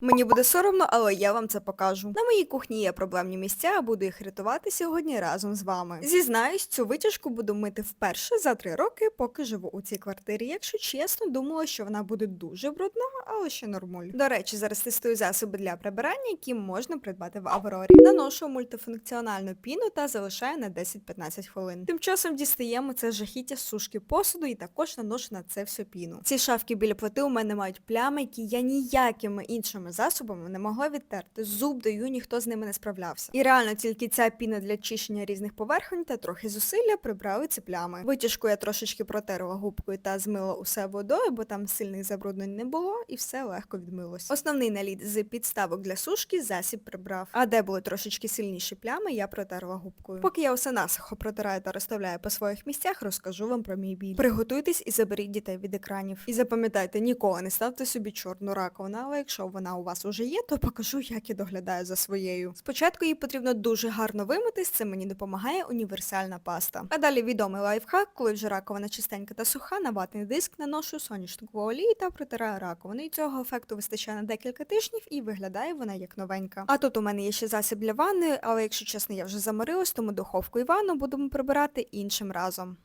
Мені буде соромно, але я вам це покажу. На моїй кухні є проблемні місця, а буду їх рятувати сьогодні разом з вами. Зізнаюсь, цю витяжку буду мити вперше за три роки, поки живу у цій квартирі. Якщо чесно, думала, що вона буде дуже брудна, але ще нормуль. До речі, зараз тестую засоби для прибирання, які можна придбати в Аврорі. Наношу мультифункціональну піну та залишаю на 10-15 хвилин. Тим часом дістаємо це жахіття сушки посуду і також наношу на це всю піну. Ці шафки біля плити у мене мають плями, які я ніякими іншими засобами не могла відтерти. Зуб даю, ніхто з ними не справлявся. І реально тільки ця піна для чищення різних поверхонь та трохи зусилля прибрали ці плями. Витяжку я трошечки протерла губкою та змила усе водою, бо там сильних забруднень не було, і все легко відмилось. Основний наліт з підставок для сушки засіб прибрав. А де були трошечки сильніші плями, я протерла губкою. Поки я усе насухо протираю та розставляю по своїх місцях, розкажу вам про мій біль. Приготуйтесь і заберіть дітей від екранів. І запам'ятайте, ніколи не ставте собі чорну раковину, але якщо вона у вас уже є, то покажу, як я доглядаю за своєю. Спочатку її потрібно дуже гарно вимитись, це мені допомагає універсальна паста. А далі відомий лайфхак, коли вже раковина чистенька та суха, на ватний диск наношу соняшникову олію та протираю раковину. І цього ефекту вистачає на декілька тижнів і виглядає вона як новенька. А тут у мене є ще засіб для ванни, але якщо чесно, я вже заморилась, тому духовку і ванну будемо прибирати іншим разом.